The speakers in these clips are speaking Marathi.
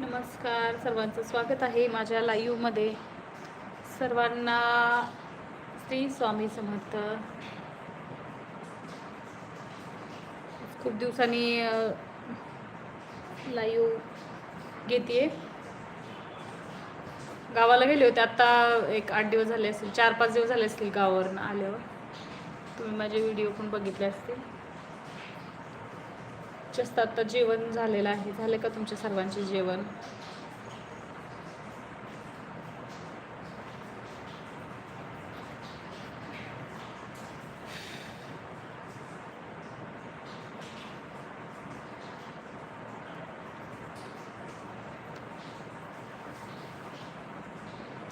नमस्कार सर्वांचं स्वागत आहे माझ्या लाईव्हमध्ये सर्वांना श्री स्वामी समर्थ. खूप दिवसांनी लाईव्ह घेते गावाला गेले होते आत्ता एक आठ दिवस झाले असतील चार पाच दिवस झाले असतील गावावरून आल्यावर. तुम्ही माझे व्हिडिओ पण बघितले असतील. जास्त आता जेवण झालेलं आहे. झालं का तुमच्या सर्वांचे जेवण?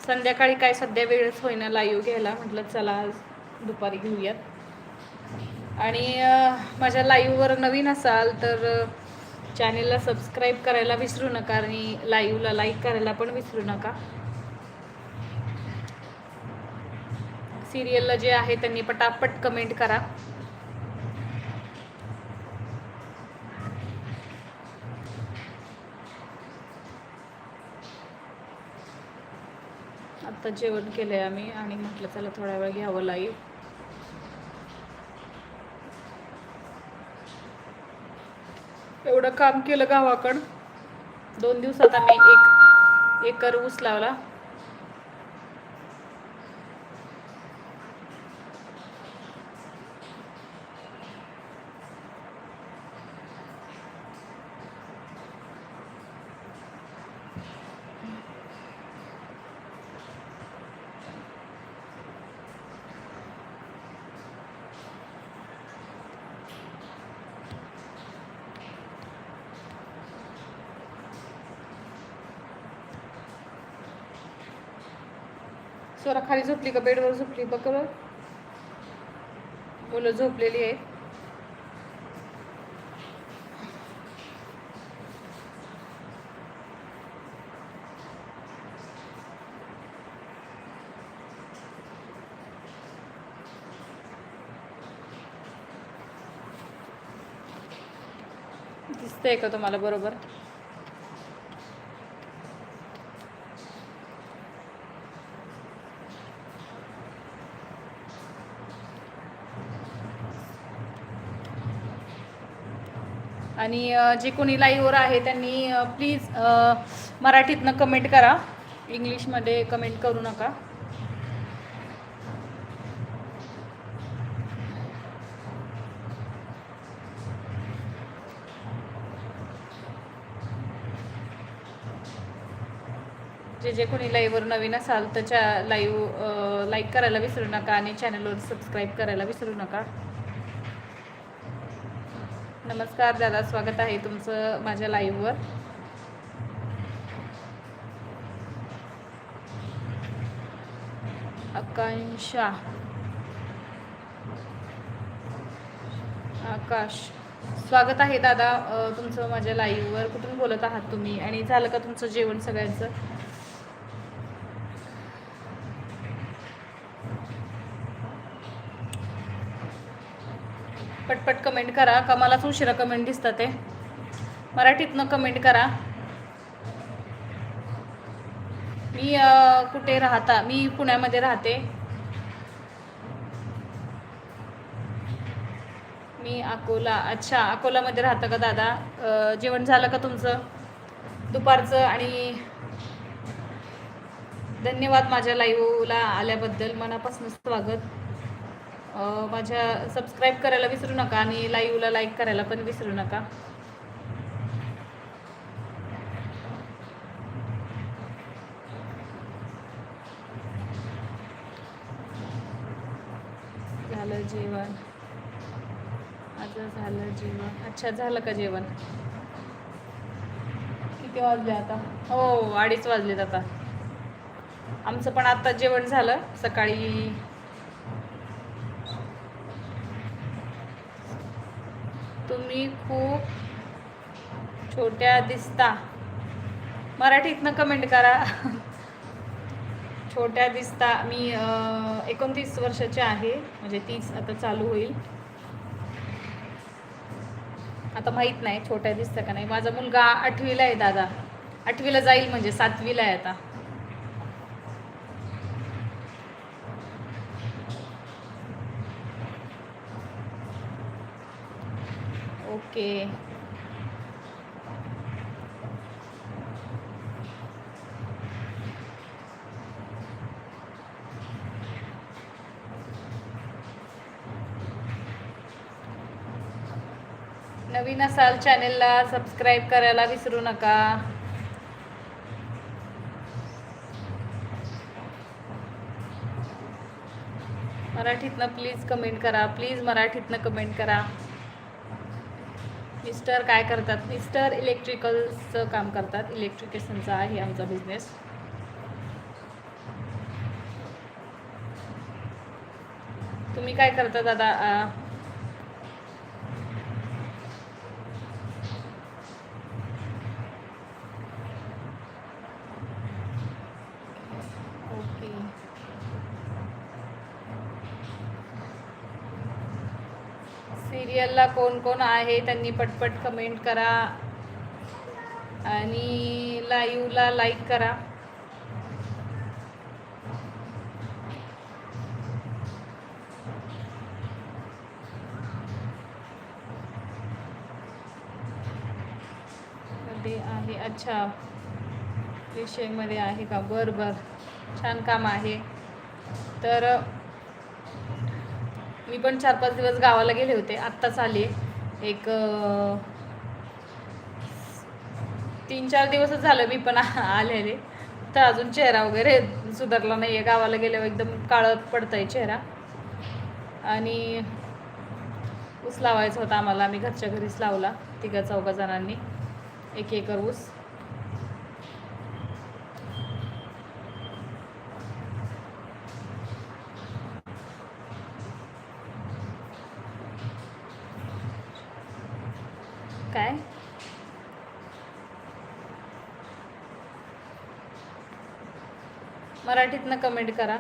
संध्याकाळी काय? सध्या वेळच होईना लाईव्ह घ्यायला. म्हटलं चला आज दुपारी घेऊयात. आणि माझ्या लाईव्हवर नवीन असाल तर चॅनेलला सबस्क्राईब करायला विसरू नका आणि लाईव्हला लाईक करायला पण विसरू नका. सिरियलला जे आहे त्यांनी पटापट कमेंट करा. आत्ता जेवण केलं आहे आम्ही आणि म्हटलं चला थोडा वेळ घ्यावं लाईव्ह एवढं काम केलं गावाकडं. दोन दिवसात आम्ही एक एकर ऊस लावला. स्वरा खाली झोपली का? बेडवर झोपली. बघ बरं. मुलं झोपलेली आहे दिसतंय का तुम्हाला बरोबर? आणि जे कोणी लाईव्हवर आहे त्यांनी प्लीज मराठीतनं कमेंट करा. इंग्लिशमध्ये कमेंट करू नका. जे जे कोणी लाईव्हवर नवीन असाल त्याच्या लाईव्ह लाईक करायला विसरू नका आणि चॅनलवर सबस्क्राईब करायला विसरू नका. नमस्कार दादा स्वागत आहे तुमचं माझ्या लाईव्हवर आकांक्षा. आकाश. स्वागत आहे दादा तुमचं माझ्या लाईव्हवर कुठून बोलत आहात तुम्ही? आणि झालं का तुमचं जेवण सगळ्यांचं? पटपट कमेंट करा. का मलाच उशिरा कमेंट दिसतं ते. मराठीतनं कमेंट करा. मी कुठे राहता? मी पुण्यामध्ये राहते. मी अकोला. अच्छा अकोलामध्ये राहतं का दादा? जेवण झालं का तुमचं? दुपारचं आणि धन्यवाद माझ्या लाईव्हला आल्याबद्दल. मनापासून स्वागत. माझ्या सबस्क्राईब करायला विसरू नका आणि लाईव्हला लाईक करायला पण विसरू नका. झालं जेवण. आता झालं जेवण. अच्छा झालं का जेवण? किती वाजले आता? हो अडीच वाजलेत आता. आमचं पण आता जेवण झालं. सकाळी तुम्ही खूप छोट्या दिसता. मराठीतनं कमेंट करा. छोट्या दिसता. मी एकोणतीस वर्षाचे आहे. म्हणजे तीस आता चालू होईल. आता माहीत नाही छोट्या दिसतं का नाही. माझा मुलगा आठवीला आहे दादा. आठवीला जाईल म्हणजे सातवीला आहे आता. ओके. नवीन असाल चॅनेलला सबस्क्राईब करायला विसरू नका. मराठीतनं प्लीज कमेंट करा. प्लीज मराठीतनं कमेंट करा. मिस्टर काय करतात? मिस्टर इलेक्ट्रिकलचं काम करतात. इलेक्ट्रिकेशनचा आहे आमचा बिझनेस तुम्ही काय करता दादा आ, ओके सिरियलला कोण कोण आहे त्यांनी पटपट कमेंट करा. आणि लाईव्हला लाईक करा. आहे. अच्छा. विषयमध्ये आहे का? बरं बरं. छान काम आहे. तर मी पण चार पाच दिवस गावाला गेले होते. आत्ताच आले एक तीन चार दिवसच झालं मी पण आलेले तर अजून चेहरा वगैरे सुधारला नाही आहे गावाला गेल्यावर एकदम काळं पडतं आहे चेहरा. आणि ऊस लावायचा होता आम्हाला. आम्ही घरच्या घरीच लावला. तिघा चौघा जणांनी. एक एकर ऊस. काय? मराठीतनं कमेंट करा.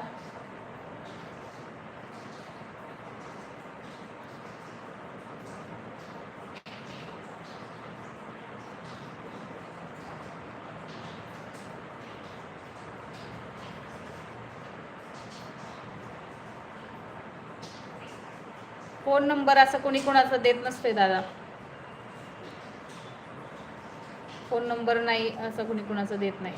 फोन नंबर असं कोणी कोणाचा देत नसते दादा. फोन नंबर नाही असं कुणी कुणाचं देत नाही.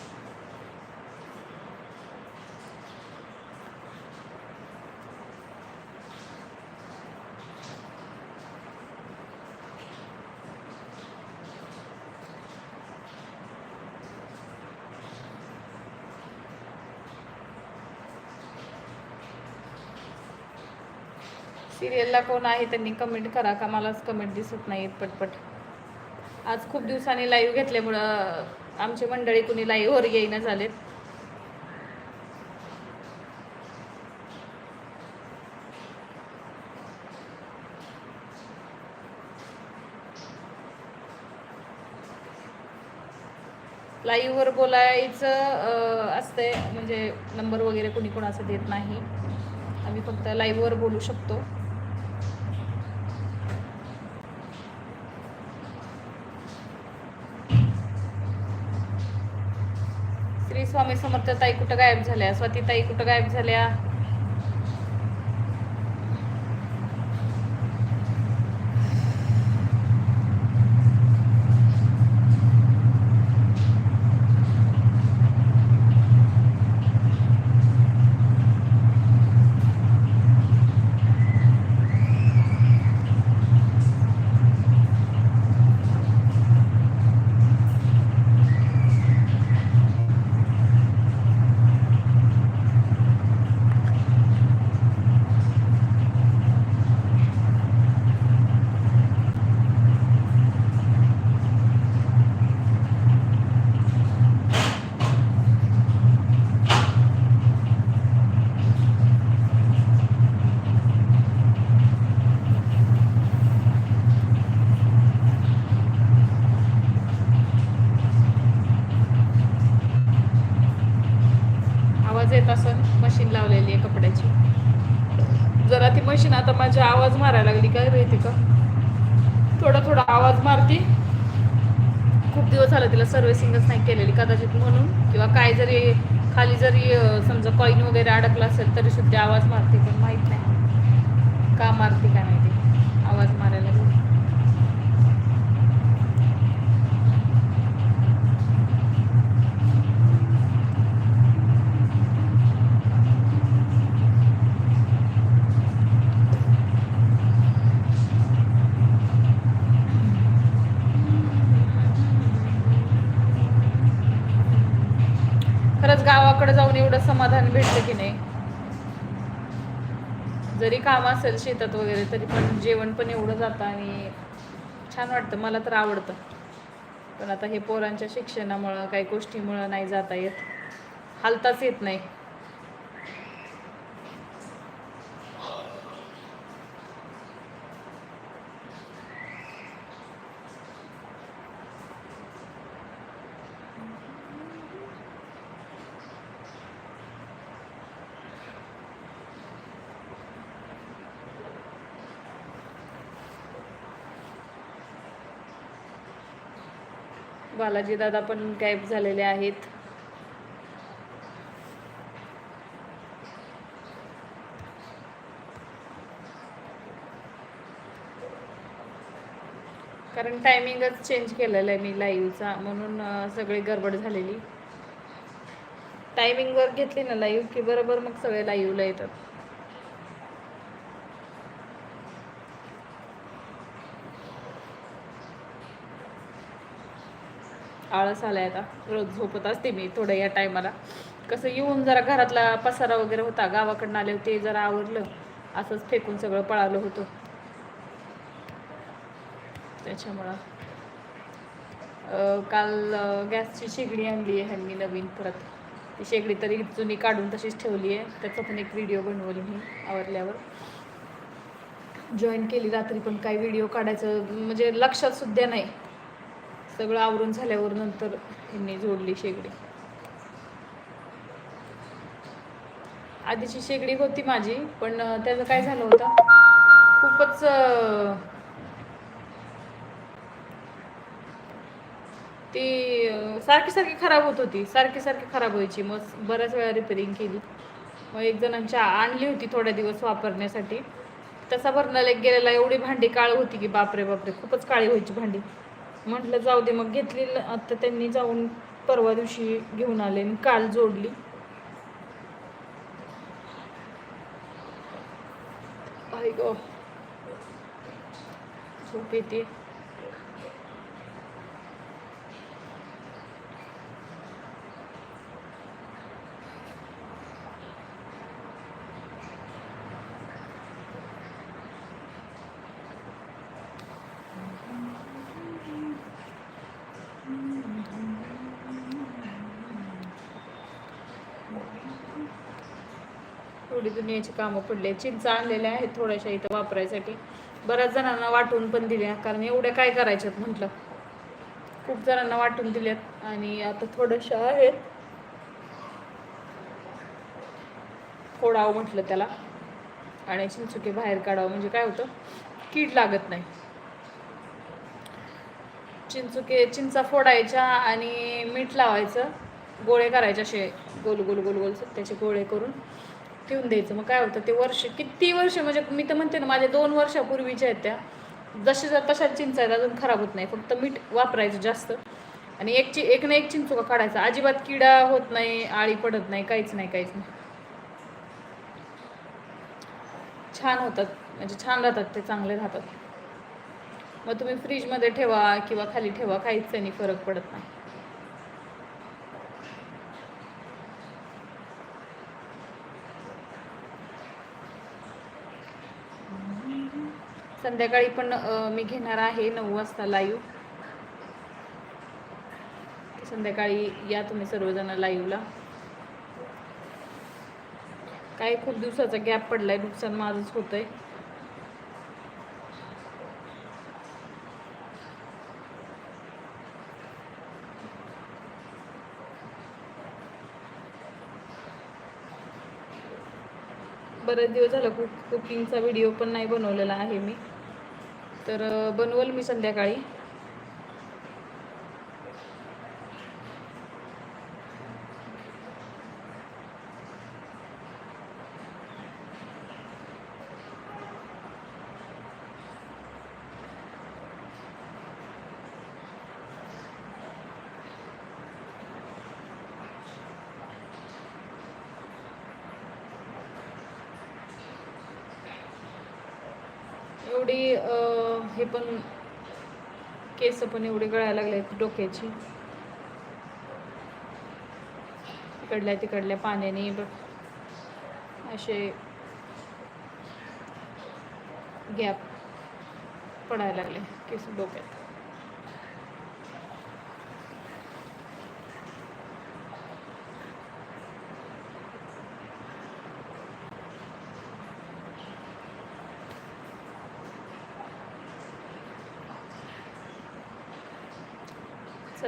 सिरियलला कोण आहे त्यांनी कमेंट करा का? मलाच कमेंट दिसत नाहीत पटपट. आज खूप दिवसांनी लाईव्ह घेतल्यामुळं आमची मंडळी कुणी लाईव्हवर येईना झालेत. लाईव्हवर बोलायचं अं, असतंय. म्हणजे नंबर वगैरे कुणी कोणाचं देत नाही. आम्ही फक्त लाईव्हवर बोलू शकतो श्री स्वामी समर्थ ताई कुठं गायब झाल्या? स्वाती ताई कुठं गायब झाल्या? ना मशीन आता माझी आवाज मारायला लागली. काय माहिती का? थोडा थोडा आवाज मारती. खूप दिवस झालं तिला सर्व्हिसिंगच नाही केलेली कदाचित म्हणून. किंवा काय जरी खाली जरी समजा कॉईन वगैरे अडकला असेल तरी सुद्धा आवाज मारते पण माहीत नाही. का मारते काय माहिती. आवाज मारायला लागली. खरंच तेवढं समाधान भेटतं की नाही. जरी काम असेल शेतात वगैरे तरी पण जेवण पण एवढं जातं आणि छान वाटतं. मला तर आवडतं. पण आता हे पोरांच्या शिक्षणामुळं काही गोष्टीमुळं नाही जाता येत. हालताच येत नाही. बालाजी दादा पण गायब झालेले आहेत. कारण टायमिंगच चेंज केलेला आहे मी लाईव्हचा म्हणून सगळी गडबड झालेली. टायमिंगवर घेतली ना लाईव्ह की बरोबर मग सगळे लाईव्हला येतात. आळस आलाय आता. रोज झोपत असते मी थोडं या टायमाला. कसं येऊन जरा घरातला पसारा वगैरे होता गावाकडनं आले होते जरा आवरलं. असंच फेकून सगळं पळालं होतं. त्याच्यामुळं. काल गॅसची शेगडी आणली आहे ह्यांनी नवीन परत. ती शेगडी तरी जुनी काढून तशीच ठेवली आहे. त्याचा पण एक व्हिडिओ बनवली मी आवरल्यावर. जॉईन केली रात्री पण काही व्हिडिओ काढायचं म्हणजे लक्षात सुद्धा नाही. सगळं आवरून झाल्यावर नंतर ह्यांनी जोडली शेगडी. आधीची शेगडी होती माझी पण त्याचं काय झालं होतं? खूपच ती सारखी सारखी खराब होत होती. सारखी सारखी खराब व्हायची. मग बऱ्याच वेळा रिपेरिंग केली. मग एक जणांच्या आणली होती थोड्या दिवस वापरण्यासाठी. तसा भरणाला एक गेलेला. एवढी भांडी काळ होती की बापरे बापरे. खूपच काळी व्हायची भांडी. म्हटलं जाऊ दे मग घेतली आता त्यांनी जाऊन परवा दिवशी घेऊन आले आणि काल जोडली. आई गो. झोप येते. थोडी दुनियाची कामं पडले. चिंचा आणलेल्या आहेत थोड्याशा इथं वापरायसाठी. बऱ्याच जणांना वाटून पण दिल्या. कारण एवढ्या काय करायच्यात म्हटलं? खूप जणांना वाटून दिल्यात आणि आता थोड्याशा आहेत. फोडावं म्हटलं त्याला. आणि चिंचुके बाहेर काढावं. म्हणजे काय होतं? कीड लागत नाही. चिंचुके चिंचा फोडायच्या आणि मीठ लावायचं. गोळे करायचे असे. गोल गोल गोल गोल. त्याचे गोळे करून ठेवून द्यायचं. मग काय होतं ते वर्ष किती वर्ष म्हणजे मी तर म्हणते ना माझ्या दोन वर्षापूर्वीच्या आहेत त्या. जशा तशा चिंचा आहेत अजून खराब होत नाही. फक्त मीठ वापरायचं जास्त. आणि एक ची एक ना एक चिंचुका काढायचा. अजिबात किडा होत नाही आळी पडत नाही काहीच नाही काहीच नाही. छान होतात. म्हणजे छान राहतात ते चांगले राहतात. मग तुम्ही फ्रीजमध्ये ठेवा किंवा खाली ठेवा काहीच त्यांनी फरक पडत नाही. संध्याकाळी पण मी घेणार आहे नऊ वाजता लाईव्ह संध्याकाळी या तुम्ही सर्वजण लाईव्हला काय खूप दिवसाचा गॅप पडलाय नुकसान माझंच होतंय. बरेच दिवस झालं कुक कुकिंगचा व्हिडिओ पण नाही बनवलेला आहे मी. तर बनवल मी संध्याकाळी. एवढी हे पण केस पण एवढे गळायला लागले डोक्याची. इकडल्या तिकडल्या पाण्याने असे गॅप पडायला लागले केस डोक्यात.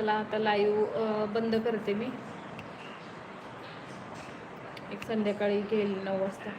चला आता लाईव्ह बंद करते मी. एक संध्याकाळी घेईल नऊ वाजता.